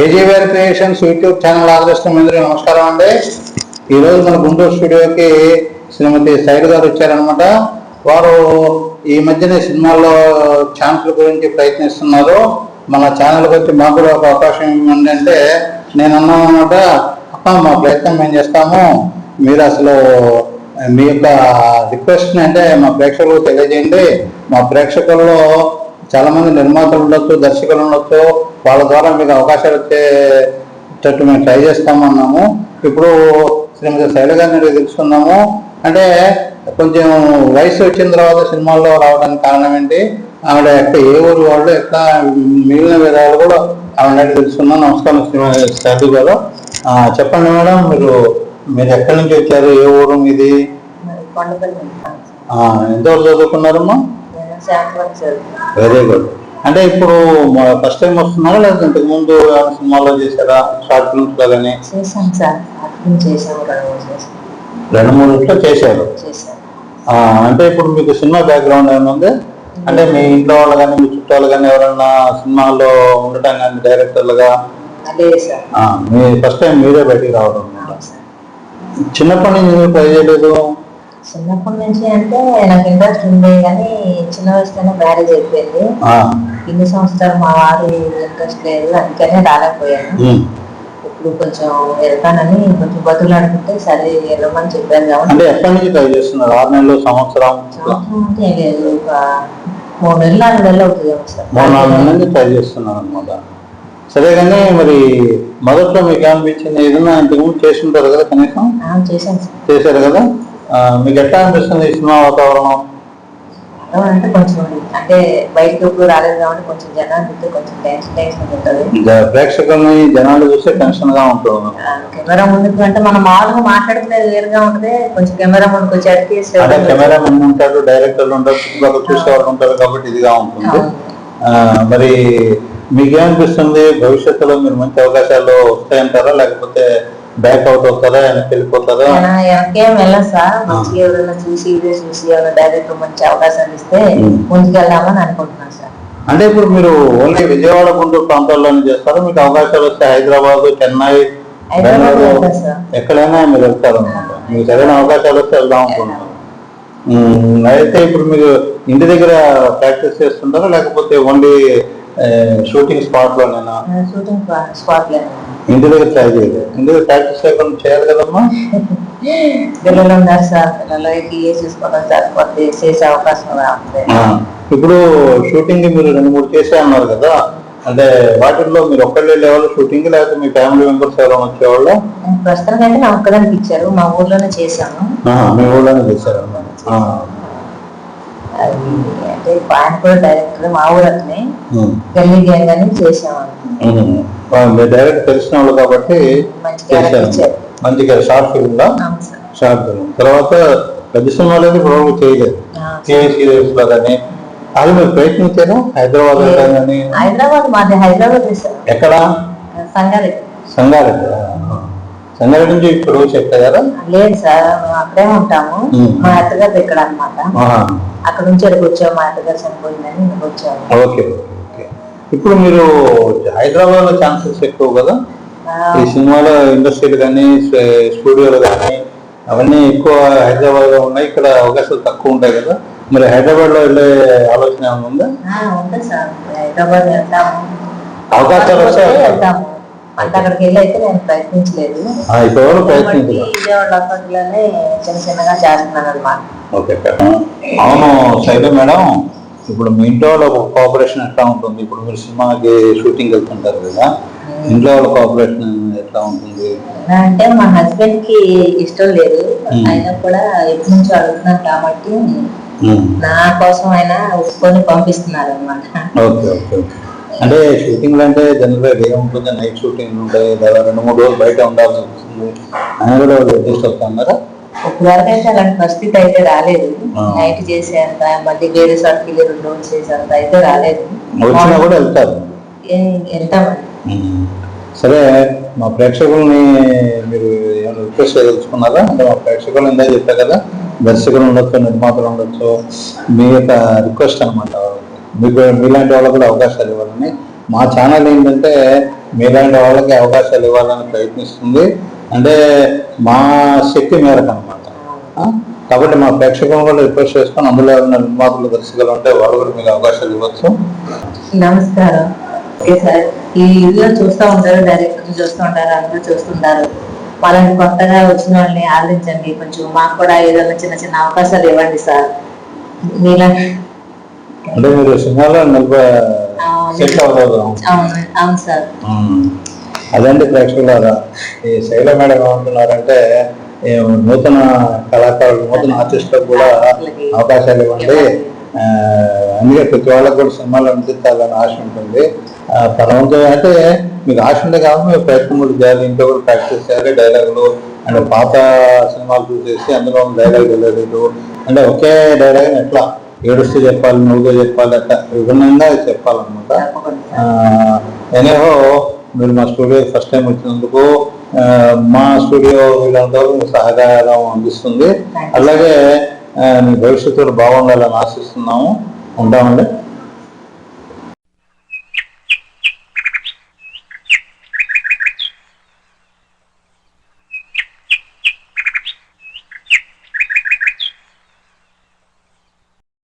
ఏజీవేర్ creations YouTube channel ఆదరిస్తున్న అందరికీ నమస్కారం అండి. ఈరోజు మన గుంటూరు స్టూడియోకి శ్రీమతి సైడ్ గారు వచ్చారనమాట వారు ఈ మధ్యనే సినిమాల్లో ఛాన్స్ల గురించి ప్రయత్నిస్తున్నారు. మన ఛానల్కి వచ్చి మాకు కూడా ఒక అవకాశం ఏంటంటే నేను అన్నాను అనమాట అక్క మా ప్రయత్నం మేము చేస్తాము. మీరు అసలు మీ యొక్క రిక్వెస్ట్ అంటే మా ప్రేక్షకులకు తెలియజేయండి. మా ప్రేక్షకుల్లో చాలామంది నిర్మాతలు ఉండొచ్చు దర్శకులు ఉండొచ్చు. వాళ్ళ ద్వారా మీకు అవకాశాలు వచ్చేటట్టు మేము ట్రై చేస్తామన్నాము. ఇప్పుడు శ్రీమతి శైల గారిని తెలుసుకున్నాము. అంటే కొంచెం వయసు వచ్చిన తర్వాత సినిమాల్లో రావడానికి కారణం ఏంటి? ఆవిడ ఎక్క ఏ ఊరు వాళ్ళు ఎక్క మిగిలిన విధాలు కూడా ఆవిడ అడిగి తెలుసుకున్నాం. నమస్కారం శ్రీమతి శైలు గారు. చెప్పండి మేడం మీరు మీరు ఎక్కడి నుంచి వచ్చారు? ఏ ఊరు మీది? ఎంతవరకు చదువుకున్నారమ్మా. Very good. అంటే ఇప్పుడు ఫస్ట్ టైం వస్తున్నారా? లేదా ఇంతకు ముందు ఏమైనా సినిమాలో చేశారా? షార్ట్ ఫిల్మ్స్లో కానీ చేశాను సార్. అర్థం చేశాను రెండు మూడు ఇట్లో చేశారు. అంటే ఇప్పుడు మీకు సినిమా బ్యాక్గ్రౌండ్ ఏమైనా ఉంది? అంటే మీ ఇంట్లో వాళ్ళు కానీ మీ చుట్టాలు కానీ ఎవరైనా సినిమాల్లో ఉండటం కానీ డైరెక్టర్లుగా మీ ఫస్ట్ టైం మీరే బయటికి రావడం. చిన్నప్పటి నుంచి మీరు ట్రై చేయలేదు? చిన్నప్పటి నుంచి అంటే నాకు ఇంట్రెస్ట్ ఉంది కానీ చిన్న వయసులోనే మ్యారేజ్ అయిపోయింది. ఇన్ని సంవత్సరాలు మా వారి ఇంట్రెస్ట్ లేదు అందుకనే రాలేకపోయాను. ఇప్పుడు కొంచెం వెళ్తానని కొంచెం బతులు అనుకుంటే సరే వెళ్ళమని కాబట్టి అంటే ఎప్పటి నుంచి ట్రై చేస్తున్నారు? ఆరు నెలలు సంవత్సరం? అంటే లేదు ఒక మూడు నెలలు నాలుగు నెలలు అవుతుంది సార్. మూడు నాలుగు నెలల నుంచి ట్రై చేస్తున్నారు అనమాట సరే కానీ మరి మొదట్లో మీకు ఏమనిపించింది? ఏదైనా ఇంతకుముందు చేస్తుంటారు కదా కనీసం? చేశాను చేశారు కదా? మీకు ఎట్లా అనిపిస్తుంది ఈ సినిమా వాతావరణం? అంటే కొంచెం అంటే బయటకు ఎప్పుడు రాలేదు కాబట్టి కొంచెం జనాలు చూస్తే కొంచెం టెన్షన్ టెన్షన్ ఉంటుంది. జ- ప్రేక్షకుల్ని జనాలు చూస్తే టెన్షన్గా ఉంటుంది కెమెరా ముందుకు అంటే మనం మామూలుగా మాట్లాడుకునేది వేరుగా ఉంటుంది. కొంచెం కెమెరా ముందుకు అంటే కెమెరా డైరెక్టర్లు ఉంటారు చుట్టుపక్కల చూసేవాళ్ళు ఉంటారు కాబట్టి ఇదిగా ఉంటుంది. మరి మీకేమనిపిస్తుంది? భవిష్యత్తులో మీరు మంచి అవకాశాలు వస్తాయంటారా? లేకపోతే బ్యాక్ అవుట్ అవుతారా వెనక్కి వెళ్ళిపోతారా వెనకేం వెళ్ళదు సార్. మంచిగా ఎవరైనా చూసి ఇదే చూసి ఎవరైనా డైరెక్టర్ మంచి అవకాశాలు ఇస్తే ఉం. ముందుకు వెళ్దామని అనుకుంటున్నాను సార్. అంటే ఇప్పుడు మీరు ఓన్లీ విజయవాడ గుంటూరు ప్రాంతాల్లోనే చేస్తారా? మీకు అవకాశాలు వస్తే హైదరాబాద్ చెన్నై బెంగళూరు ఎక్కడైనా మీరు వెళ్తారు అనమాట మీకు సరైన అవకాశాలు వస్తే వెళ్దాం అనుకుంటున్నారు అయితే ఇప్పుడు మీరు ఇంటి దగ్గర ప్రాక్టీస్ చేస్తుంటారా? లేకపోతే ఓన్లీ షూటింగ్ స్పాట్ లోనేనా? షూటింగ్ స్పాట్ లేదు ఇంటి దగ్గర ట్రై చేయలేదు. ఇంటి దగ్గర ప్రాక్టీస్ లేకుండా చేయాలి కదమ్మా? పిల్లలు ఉన్నారు సార్ పిల్లలకి ఏ చూసుకోవడం సరిపోతే చేసే అవకాశం రావట్లేదు. ఇప్పుడు షూటింగ్ మీరు రెండు మూడు చేసే అన్నారు కదా అంటే వాటిల్లో మీరు ఒక్కళ్ళే లేవాలి షూటింగ్ లేకపోతే మీ ఫ్యామిలీ మెంబర్స్ ఎవరైనా వచ్చేవాళ్ళు? ప్రస్తుతానికి అయితే నా ఒక్కదానికి ఇచ్చారు మా ఊర్లోనే చేశాను మీ ఊళ్ళోనే చేశారు అన్నమాట ఆ, అది అంటే ఆయన కూడా డైరెక్టర్ మా ఊరు అతనే గల్లీ గ్యాంగ్ అని చేసాము డైరెక్ట్ తెలిసిన వాళ్ళు కాబట్టి చేశారు. మంచిగా షార్ట్ ఫిల్మ్ లా? షార్ట్ ఫిల్మ్ తర్వాత పెద్ద సినిమాలు అయితే చేయలేదు. ఆ, టీవీ సీరియల్స్లో కానీ అది మీరు ప్రయత్నించారు? హైదరాబాద్లో కానీ హైదరాబాద్ మాది హైదరాబాద్ ఎక్కడ? సంగారెడ్డి. సంగారెడ్డి. సంగారెడ్డి నుంచి ఇప్పుడు చెప్పారా? లేదు సార్. అక్కడే ఉంటాము. ఉమ్. మా అత్తగారు ఇక్కడ అన్నమాట. ఆహా. అక్కడ నుంచి ఇక్కడికి వచ్చాము. మా అత్తగారు చనిపోయిందని ఇక్కడికి వచ్చాము. ఓకే. ఇప్పుడు మీరు హైదరాబాద్లో ఛాన్సెస్ ఎక్కువ కదా? ఈ సినిమాలో ఇండస్ట్రీలు కానీ స్టూడియోలు కానీ అవన్నీ ఎక్కువ హైదరాబాద్లో ఉన్నాయి. ఇక్కడ అవకాశాలు తక్కువ ఉంటాయి కదా? మరి హైదరాబాద్లో వెళ్ళే ఆలోచన ఏమైనా ఉందా? హైదరాబాద్ అవకాశాలు వస్తే వెళ్తాము అంటే అక్కడికి వెళ్ళి అయితే నేను ప్రయత్నించలేదు. చిన్న చిన్నగా చేస్తున్నాను అనమాట ఓకే. అవును శైల మేడం. ఇప్పుడు మీ ఇంట్లో వాళ్ళ కోఆపరేషన్ ఎట్లా ఉంటుంది? ఇప్పుడు మీరు సినిమాకి షూటింగ్ వెళ్తుంటారు కదా ఇంట్లో వాళ్ళ కోఆపరేషన్ ఎట్లా ఉంటుంది? అంటే మా హస్బెండ్కి ఇష్టం లేదు. అయినా కూడా ఎప్పటి నుంచో అడుగుతున్నాను కాబట్టి. నా కోసం ఆయన ఒప్పుకొని పంపిస్తున్నారు అనమాట ఓకే ఓకే ఓకే. అంటే షూటింగ్ అంటే జనరల్గా డే ఉంటుంది నైట్ షూటింగ్ ఉంటాయి లేదా రెండు మూడు రోజులు బయట ఉండాల్సి వస్తుంది. ఆయన కూడా వాళ్ళు అడ్జస్ట్ ఇప్పుడు వరకు అయితే అలాంటి పరిస్థితి అయితే రాలేదు. నైట్ చేసేంత మళ్ళీ వేరే వెళ్ళి రెండు రోజులు చేసేంత అయితే రాలేదు. వచ్చినా కూడా వెళ్తారు. వెళ్తామండి. సరే మా ప్రేక్షకుల్ని మీరు ఏమైనా రిక్వెస్ట్ చేయదలుచుకున్నారా? అంటే మా ప్రేక్షకులు ఇందా చెప్పా కదా దర్శకులు ఉండొచ్చు నిర్మాతలు ఉండొచ్చు మీ యొక్క రిక్వెస్ట్ అనమాట మీకు మీలాంటి వాళ్ళకు కూడా అవకాశాలు ఇవ్వాలని. మా ఛానల్ ఏంటంటే మీలాంటి వాళ్ళకి అవకాశాలు ఇవ్వాలని ప్రయత్నిస్తుంది. అంటే మా శక్తి మేరకు అనమాట కాబట్టి మా ప్రేక్షకులను కూడా రిక్వెస్ట్ చేసుకొని అందులో ఉన్న నిర్మాతలు దర్శకులు ఉంటే వాళ్ళు కూడా మీకు అవకాశాలు ఇవ్వచ్చు. నమస్కారం. Okay sir. ఈ ఇల్లు చూస్తూ ఉంటారు డైరెక్టర్ చూస్తూ ఉంటారు అందరూ చూస్తుంటారు. వాళ్ళని కొత్తగా వచ్చిన వాళ్ళని ఆదరించండి. కొంచెం మాకు కూడా ఏదైనా చిన్న చిన్న అవకాశాలు ఇవ్వండి సార్. మీలా అంటే మీరు సినిమాలో అవును. సార్. అదండి ప్రేక్షకులారా ఈ శైల మేడం ఏమంటున్నారంటే నూతన కళాకారులు నూతన ఆర్టిస్టులకు కూడా అవకాశాలు ఇవ్వండి. అందుకే ప్రతి వాళ్ళకి కూడా సినిమాలు అందించాలని ఆశ ఉంటుంది. ఆ, తన వంతు అంటే మీకు ఆశ ఉంది కాబట్టి మీరు ప్రయత్నం కూడా చేయాలి. ఇంట్లో కూడా ప్రాక్టీస్ చేయాలి డైలాగులు అండ్ పాత సినిమాలు చూసేసి అందులో డైలాగ్ తెలియదు అంటే ఒకే డైలాగ్ ఎట్లా? ఏడుస్తూ చెప్పాలి నువ్వుగా చెప్పాలి అట్లా విభిన్నంగా చెప్పాలన్నమాట. ఎనేహో మీరు మా స్టూడియో ఫస్ట్ టైం వచ్చినందుకు మా స్టూడియో వీళ్ళంతా మీకు సహకారం అందిస్తుంది అలాగే మీ భవిష్యత్తు కూడా బాగుండాలని ఆశిస్తున్నాము. ఉంటామండి.